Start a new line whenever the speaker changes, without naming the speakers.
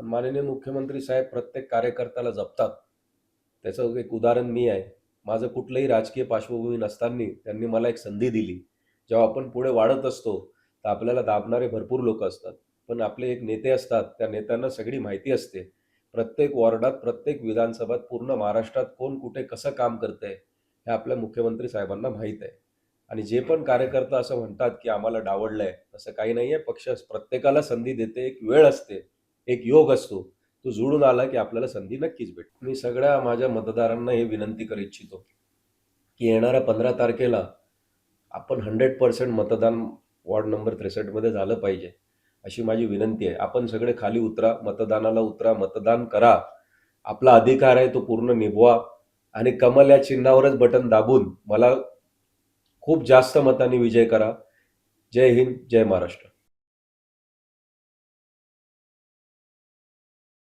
पण माननीय मुख्यमंत्री साहेब प्रत्येक कार्यकर्त्याला जपतात. त्याचं एक उदाहरण मी आहे. माझं कुठलंही राजकीय पार्श्वभूमी नसताना त्यांनी मला एक संधी दिली. जेव्हा आपण पुढे वाढत असतो तर आपल्याला दाबणारे भरपूर लोक असतात. पण आपले एक नेते असतात त्या नेत्यांना सगळी माहिती असते. प्रत्येक वॉर्डात प्रत्येक विधानसभात पूर्ण महाराष्ट्रात कोण कुठे कसं काम करतंय हे आपल्या मुख्यमंत्री साहेबांना माहीत आहे. आणि जे पण कार्यकर्ता असं म्हणतात की आम्हाला डावडलंय तसं काही नाही आहे पक्ष प्रत्येकाला संधी देते एक वेळ असते. एक योग असतो. तो जुळून आला की आपल्याला संधी नक्कीच भेटते. मी सगळ्या माझ्या मतदारांना हे विनंती करू इच्छितो की येणाऱ्या पंधरा तारखेला आपण हंड्रेड पर्सेंट मतदान वॉर्ड नंबर त्रेसष्टमध्ये झालं पाहिजे अशी माझी विनंती आहे. आपण सगळे खाली उतरा मतदानाला उतरा मतदान करा. आपला अधिकार आहे तो पूर्ण निभवा आणि कमल या चिन्हावरच बटन दाबून मला खूप जास्त मतांनी विजय करा. जय हिंद जय महाराष्ट्र.